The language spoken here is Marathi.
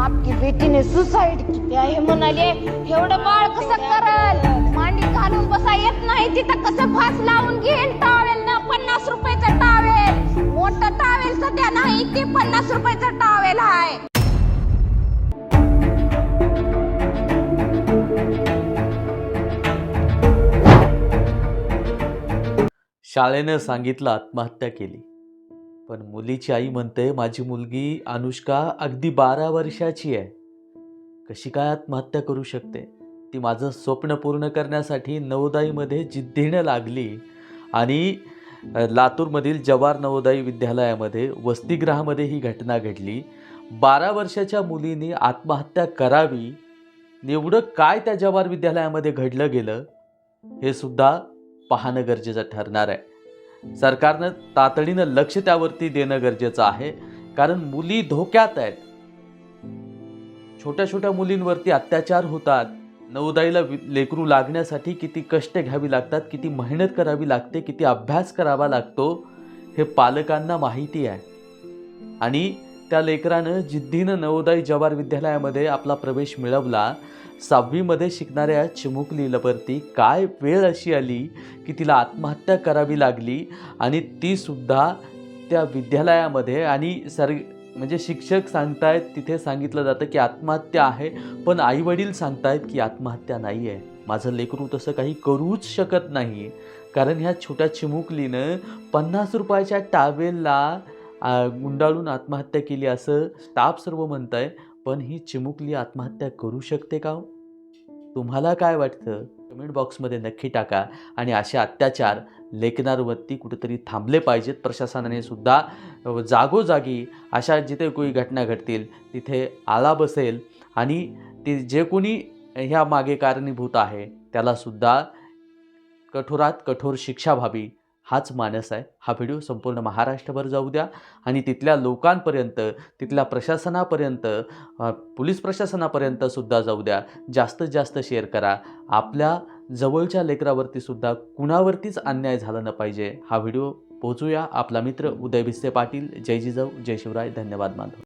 आपकी बेटीने सुसाइड की हे म्हणाले एवढं बाळ कसं करल? मांडी घालून बसा येत नाही तिथं. कसं फास लावून घेईन टावेल ना पन्नास रुपयाचा टावेल मोठं टावेल सध्या नाही ते पन्नास रुपयाचा टावेल आहे. शाळेनं सांगितलं आत्महत्या केली. पण मुलीची आई म्हणते माझी मुलगी अनुष्का अगदी बारा वर्षाची आहे. कशी काय आत्महत्या करू शकते? ती माझं स्वप्न पूर्ण करण्यासाठी नवोदयीमध्ये जिद्दीनं लागली आणि लातूरमधील जवाहर नवोदय विद्यालयामध्ये वसतिगृहामध्ये ही घटना घडली. बारा वर्षाच्या मुलीने आत्महत्या करावी. एवढं काय त्या जवाहर विद्यालयामध्ये घडलं गेलं हे सुद्धा पाहणं गरजेचं ठरणार आहे. सरकारनं तातडीनं लक्ष त्यावरती देणं गरजेचं आहे. कारण मुली धोक्यात आहेत. छोट्या छोट्या मुलींवरती अत्याचार होतात. नवोदयला वि- लेकरू लागण्यासाठी किती कष्ट घ्यावी लागतात किती मेहनत करावी लागते किती अभ्यास करावा लागतो हे पालकांना माहिती आहे. आणि त्या लेकरानं जिद्दीनं नवोदय जवाहर विद्यालयामध्ये आपला प्रवेश मिळवला. सहावीमध्ये शिकणाऱ्या चिमुकलीवरती काय वेळ अशी आली की तिला आत्महत्या करावी लागली आणि ती सुद्धा त्या विद्यालयामध्ये आणि सर म्हणजे शिक्षक सांगतायत तिथे सांगितलं जातं की आत्महत्या आहे पण आईवडील सांगतायत की आत्महत्या नाही आहे माझं लेकरू तसं काही करूच शकत नाही कारण ह्या छोट्या चिमुकलीनं पन्नास रुपयाच्या टावेलला आ, गुंडाळून आत्महत्या केली असं स्टाफ सर्व म्हणत आहे पण ही चिमुकली आत्महत्या करू शकते का हो? तुम्हाला काय वाटतं? कमेंट बॉक्समध्ये नक्की टाका आणि असे अत्याचार लेखनावरती कुठेतरी थांबले पाहिजेत. प्रशासनाने सुद्धा जागोजागी अशा जिथे कोणी घटना घडतील तिथे आला बसेल आणि ते जे कोणी ह्या मागे कारणीभूत आहे त्यालासुद्धा कठोरात कठोर शिक्षा व्हावी. हाच मानस आहे. हा व्हिडिओ संपूर्ण महाराष्ट्रभर जाऊ द्या आणि तिथल्या लोकांपर्यंत तिथल्या प्रशासनापर्यंत पोलीस प्रशासनापर्यंत सुद्धा जाऊ द्या. जास्तीत जास्त शेअर करा. आपल्या जवळच्या लेकरावरती सुद्धा कुणावरतीच अन्याय झाला न पाहिजे. हा व्हिडिओ पोहोचूया. आपला मित्र उदय भिस्ते पाटील. जय जिजाऊ. जय शिवराय. धन्यवाद मानतो.